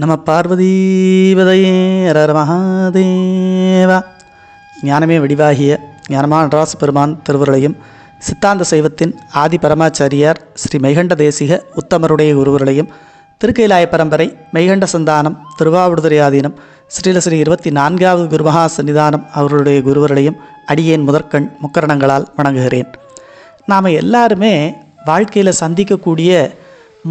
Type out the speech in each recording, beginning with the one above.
நம பார்வதீபதையே ஹர மகாதேவா. ஞானமே வடிவாகிய ஞானமான நடராச பெருமான் திருவருளையும் சித்தாந்த சைவத்தின் ஆதி பரமாச்சாரியார் ஸ்ரீ மெய்கண்ட தேசிக உத்தமருடைய குருவர்களையும் திருக்கைலாய பரம்பரை மெய்கண்ட சந்தானம் திருவாவடுதுறை ஆதீனம் ஸ்ரீல ஸ்ரீ இருபத்தி நான்காவது குருமகா சன்னிதானம் அவர்களுடைய குருவர்களையும் அடியேன் முதற்கண் முக்கரணங்களால் வணங்குகிறேன். நாம் எல்லாருமே வாழ்க்கையில் சந்திக்கக்கூடிய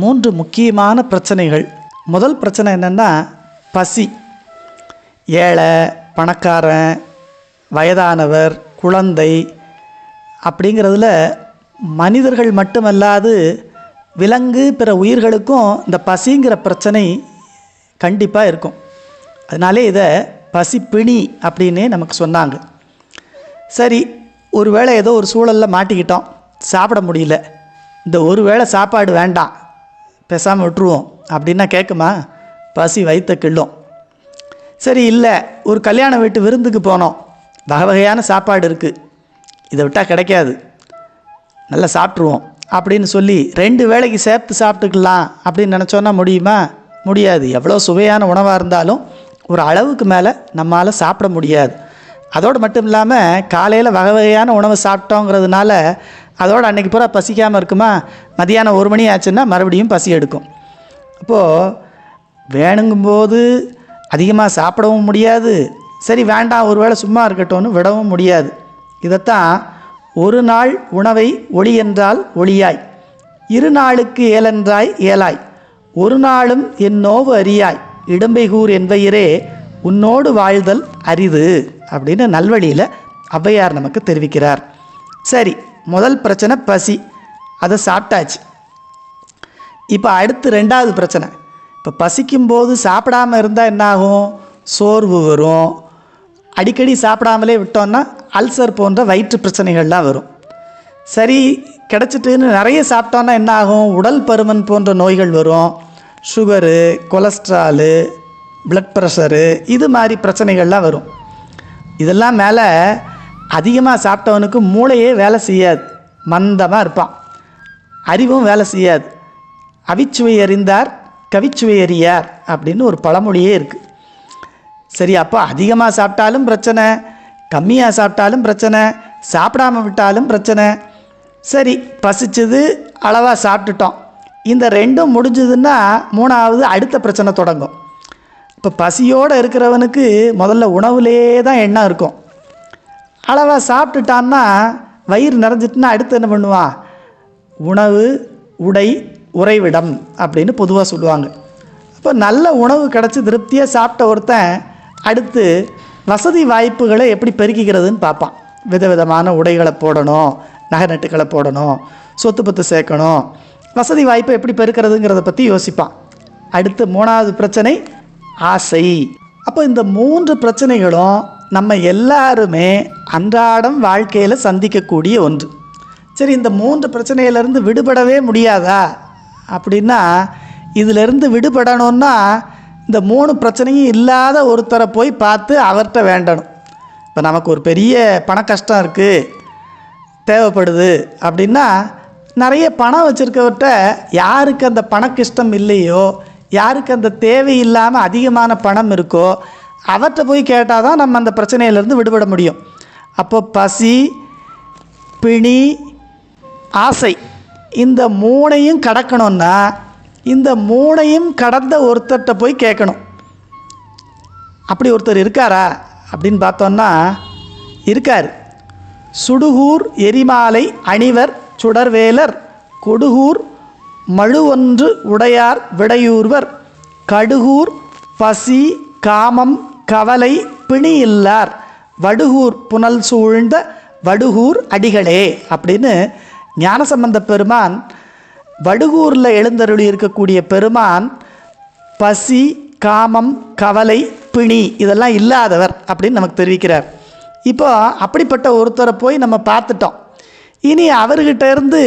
மூன்று முக்கியமான பிரச்சனைகள் முதல் பிரச்சனை என்னென்னா பசி. ஏழை பணக்காரன் வயதானவர் குழந்தை அப்படிங்கிறதுல மனிதர்கள் மட்டுமல்லாது விலங்கு பிற உயிர்களுக்கும் இந்த பசிங்கிற பிரச்சனை கண்டிப்பாக இருக்கும். அதனாலே இதை பசிப்பிணி அப்படின்னே நமக்கு சொன்னாங்க. சரி ஒரு வேளை ஏதோ ஒரு சூழலில் மாட்டிக்கிட்டோம். சாப்பிட முடியல. இந்த ஒரு வேளை சாப்பாடு வேண்டாம். பேசாமல் விட்டுருவோம். அப்படின்னா கேட்குமா பசி வைத்த கிள்ளும். சரி இல்லை. ஒரு கல்யாண வீட்டு விருந்துக்கு போனோம். வகை வகையான சாப்பாடு இருக்குது இதை விட்டால் கிடைக்காது. நல்லா சாப்பிட்ருவோம் அப்படின்னு சொல்லி ரெண்டு வேளைக்கு சேர்த்து சாப்பிட்டுக்கலாம் அப்படின்னு நினச்சோன்னா முடியுமா? முடியாது. எவ்வளோ சுவையான உணவாக இருந்தாலும் ஒரு அளவுக்கு மேலே நம்மால் சாப்பிட முடியாது. அதோடு மட்டும் இல்லாமல் காலையில் வகை வகையான உணவை சாப்பிட்டோங்கிறதுனால அதோடு அன்றைக்கி பூரா பசிக்காமல் இருக்குமா? மதியானம் ஒரு மணி ஆச்சுன்னா மறுபடியும் பசி எடுக்கும். அப்போது வேணுங்கும்போது அதிகமாக சாப்பிடவும் முடியாது. சரி வேண்டாம் ஒருவேளை சும்மா இருக்கட்டும்னு விடவும் முடியாது. இதைத்தான் ஒரு நாள் உணவை ஒளி என்றால் ஒளியாய் இரு நாளுக்கு ஏலென்றாய் ஏலாய் ஒரு நாளும் என் நோவு அறியாய் இடம்பைகூர் என்பயிரே உன்னோடு வாழ்தல் அரிது அப்படின்னு நல்வழியில் ஔவையார் நமக்கு தெரிவிக்கிறார். சரி முதல் பிரச்சனை பசி. அதை சாப்பிட்டாச்சு. இப்போ அடுத்து ரெண்டாவது பிரச்சனை. இப்போ பசிக்கும்போது சாப்பிடாம இருந்தால் என்னாகும்? சோர்வு வரும். அடிக்கடி சாப்பிடாமலே விட்டோம்னா அல்சர் போன்ற வயிற்று பிரச்சனைகள்லாம் வரும். சரி கிடச்சிட்டுன்னு நிறைய சாப்பிட்டோன்னா என்ன ஆகும் உடல் பருமன் போன்ற நோய்கள் வரும். சுகரு கொலஸ்ட்ராலு பிளட் ப்ரெஷரு இது மாதிரி பிரச்சனைகள்லாம் வரும். இதெல்லாம் மேலே அதிகமாக சாப்பிட்டவனுக்கு மூளையே வேலை செய்யாது. மந்தமாக இருப்பான். அறிவும் வேலை செய்யாது. அவிச்சுவை அறிந்தார் கவிச்சுவை அறியார் அப்படின்னு ஒரு பழமொழியே இருக்குது சரி அப்போ அதிகமாக சாப்பிட்டாலும் பிரச்சனை கம்மியாக சாப்பிட்டாலும் பிரச்சனை சாப்பிடாம விட்டாலும் பிரச்சனை. சரி பசிச்சது அளவாக சாப்பிட்டுட்டோம். இந்த ரெண்டும் முடிஞ்சதுன்னா மூணாவது அடுத்த பிரச்சனை தொடங்கும். இப்போ பசியோடு இருக்கிறவனுக்கு முதல்ல உணவுலே தான் எண்ணம் இருக்கும். அளவாக சாப்பிட்டுட்டான்னா வயிறு நிறைஞ்சிட்டுனா அடுத்து என்ன பண்ணுவான் உணவு உடை உறைவிடம் அப்படின்னு பொதுவாக சொல்லுவாங்க. அப்போ நல்ல உணவு கிடச்சி திருப்தியாக சாப்பிட்ட ஒருத்தன் அடுத்து வசதி வாய்ப்புகளை எப்படி பெருக்கிக்கிறதுன்னு பார்ப்பான். விதவிதமான உடைகளை போடணும் நகை நட்டுக்களை போடணும் சொத்து பத்து சேர்க்கணும். வசதி வாய்ப்பை எப்படி பெருக்கிறதுங்கிறத பற்றி யோசிப்பான். அடுத்து மூணாவது பிரச்சனை ஆசை. அப்போ இந்த மூன்று பிரச்சனைகளும் நம்ம எல்லாருமே அன்றாடம் வாழ்க்கையில் சந்திக்கக்கூடிய ஒன்று. சரி இந்த மூன்று பிரச்சனையிலேருந்து விடுபடவே முடியாதா? அப்படின்னா இதிலிருந்து விடுபடணும்னா இந்த மூணு பிரச்சனையும் இல்லாத ஒருத்தரை போய் பார்த்து அவர்கிட்ட வேண்டணும். இப்போ நமக்கு ஒரு பெரிய பண கஷ்டம் இருக்குது தேவைப்படுது அப்படின்னா நிறைய பணம் வச்சுருக்கவர்கிட்ட யாருக்கு அந்த பணக்கிஷ்டம் இல்லையோ யாருக்கு அந்த தேவை இல்லாமல் அதிகமான பணம் இருக்கோ அவர்கிட்ட போய் கேட்டால் தான் நம்ம அந்த பிரச்சனையிலேருந்து விடுபட முடியும். அப்போ பசி பிணி ஆசை இந்த மூணையும் கடக்கணும்னா இந்த மூணையும் கடந்த ஒருத்தர்கிட்ட போய் கேட்கணும். அப்படி ஒருத்தர் இருக்காரா? அப்படின்னு பார்த்தோன்னா இருக்கார். சுடுகூர் எரிமாலை அணிவர் சுடர்வேலர் கொடுகூர் மழுவொன்று உடையார் விடையூர்வர் கடுகூர் பசி காமம் கவலை பிணி இல்லார். வடுகூர் புனல் சூழ்ந்த வடுகூர் அடிகளே அப்படின்னு ஞானசம்பந்த பெருமான் வடுகூரில் எழுந்தருளி இருக்கக்கூடிய பெருமான் பசி காமம் கவலை பிணி இதெல்லாம் இல்லாதவர் அப்படின்னு நமக்கு தெரிவிக்கிறார். இப்போ அப்படிப்பட்ட ஒருத்தரை போய் நம்ம பார்த்துட்டோம். இனி அவர்கிட்ட இருந்து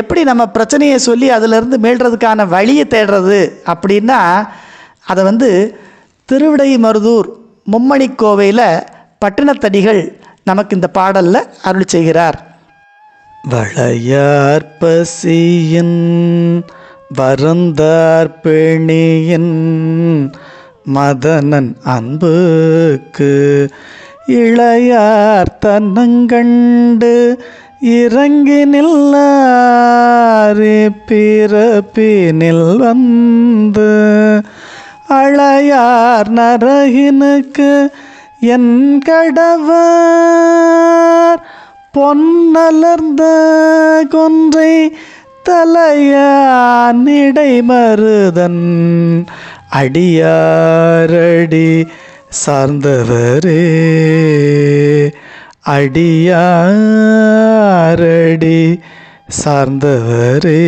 எப்படி நம்ம பிரச்சனையை சொல்லி அதிலிருந்து மீள்றதுக்கான வழியை தேடுறது அப்படின்னா அதை வந்து திருவிடை மருதூர் மும்மணி கோவையில் பட்டினத்தடிகள் நமக்கு இந்த பாடலில் அருள் செய்கிறார். வளையார் பசியின் வருந்தார் பிணியின் மதனன் அன்புக்கு இளையார் தன்னங்கண்டு இறங்கி நில்லாரே பிறப்பினில் வந்து அழையார் நரகினுக்கு என் கடவர். பொன்னலர்ந்த கொன்றை தலையானிடை மருதன் அடியாரடி சார்ந்தவரே. அடியாரடி சார்ந்தவரே.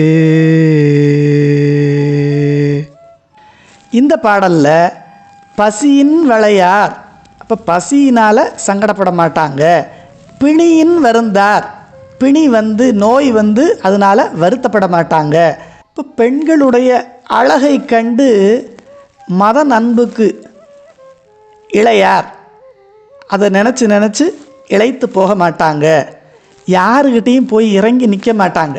இந்த பாடலில் பசியின் வளையார். அப்போ பசியினால் சங்கடப்பட மாட்டாங்க. பிணியின் வருந்தார். பிணி வந்து நோய் வந்து அதனால் வருத்தப்பட மாட்டாங்க. இப்போ பெண்களுடைய அழகை கண்டு மத நண்புக்கு இளையார். அதை நினச்சி நினச்சி இழைத்து போக மாட்டாங்க. யாருக்கிட்டேயும் போய் இறங்கி நிற்க மாட்டாங்க.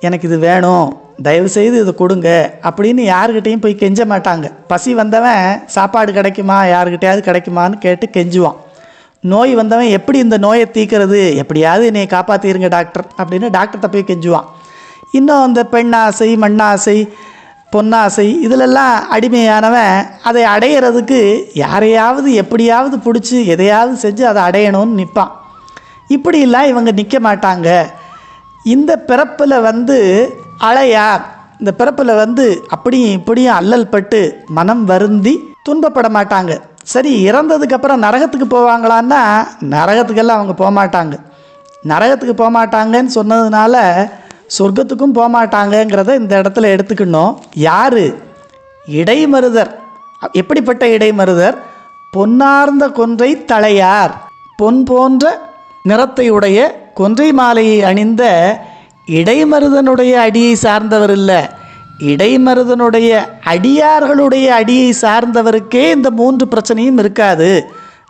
எனக்கு இது வேணும். தயவுசெய்து இதை கொடுங்க அப்படின்னு யாருக்கிட்டேயும் போய் கெஞ்ச மாட்டாங்க. பசி வந்தவன் சாப்பாடு கிடைக்குமா யாருக்கிட்டையாவது கிடைக்குமான்னு கேட்டு கெஞ்சுவான். நோய் வந்தவன் எப்படி இந்த நோயை தீக்கிறது எப்படியாவது என்னை காப்பாற்றிருங்க டாக்டர் அப்படின்னு டாக்டர்கிட்ட போய் கெஞ்சுவான். இன்னும் அந்த பெண்ணாசை மண்ணாசை பொன்னாசை இதிலெல்லாம் அடிமையானவன் அதை அடையிறதுக்கு யாரையாவது எப்படியாவது பிடிச்சி எதையாவது செஞ்சு அதை அடையணும்னு நிற்பான் இப்படிலாம் இவங்க நிற்க மாட்டாங்க. இந்த பிறப்பில் வந்து அழையார் இந்த பிறப்பில் வந்து அப்படியும் இப்படியும் அல்லல் பட்டு மனம் வருந்தி துன்பப்பட மாட்டாங்க. சரி இறந்ததுக்கப்புறம் நரகத்துக்கு போவாங்களான்னா நரகத்துக்கெல்லாம் அவங்க போக மாட்டாங்க நரகத்துக்கு போகமாட்டாங்கன்னு சொன்னதுனால சொர்க்கத்துக்கும் போகமாட்டாங்கங்கிறத இந்த இடத்துல எடுத்துக்கணும். யார்? இடைமருதர். எப்படிப்பட்ட இடைமருதர்? பொன்னார்ந்த கொன்றை தலையார். பொன் போன்ற நிறத்தையுடைய கொன்றை மாலையை அணிந்த இடைமருதனுடைய அடியை சார்ந்தவர் இல்லை இடைமருதனுடைய அடியார்களுடைய அடியை சார்ந்தவருக்கே இந்த மூன்று பிரச்சனையும் இருக்காது.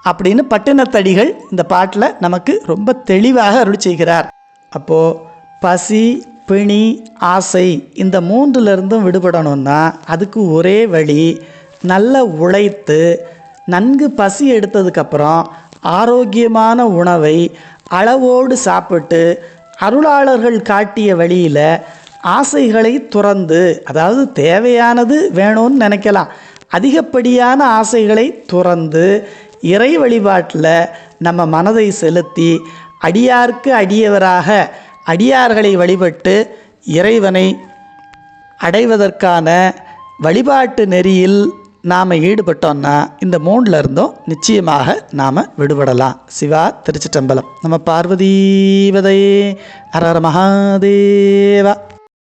அப்படின்னு பட்டினத்தடிகள் இந்த பாட்டில் நமக்கு ரொம்ப தெளிவாக அருள் செய்கிறார். அப்போது பசி பிணி ஆசை இந்த மூன்றிலிருந்தும் விடுபடணும்னா அதுக்கு ஒரே வழி நல்ல உழைத்து நன்கு பசி எடுத்ததுக்கப்புறம் ஆரோக்கியமான உணவை அளவோடு சாப்பிட்டு அருளாளர்கள் காட்டிய வழியில் ஆசைகளை துறந்து அதாவது தேவையானது வேணும்னு நினைக்கலாம் அதிகப்படியான ஆசைகளை துறந்து இறை வழிபாட்டில் நம்ம மனதை செலுத்தி அடியார்க்கு அடியவராக அடியார்களை வழிபட்டு இறைவனை அடைவதற்கான வழிபாட்டு நெறியில் நாம் ஈடுபட்டோம்னா இந்த மூணில் இருந்தும் நிச்சயமாக நாம் விடுபடலாம். சிவா திருச்சிட்டம்பலம் நம்ம பார்வதீவதையே அரர மகாதேவா.